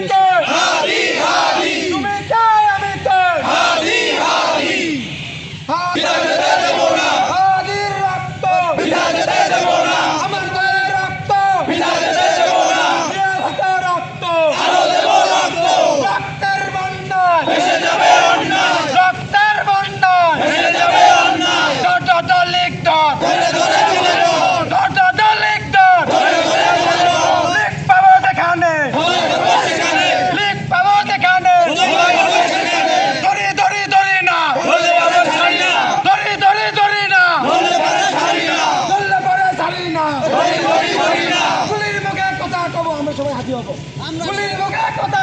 কে তুমি কে আমি কে হাদির রক্ত আমাদের রক্ত নিহত রক্ত রক্তের বন্যায় রক্তের বন্যায় ডট লিখ ডট ডট লিখ ডট লিখ পাবো যেখানে লিখ পাবো যেখানে ধরি ধরি ধরি না ধরি ধরি ধরি না ধরলে পরে ছাড়ি না গুলির মুখে কথা কব আমরা সবাই হাতি হব। মুখে কথা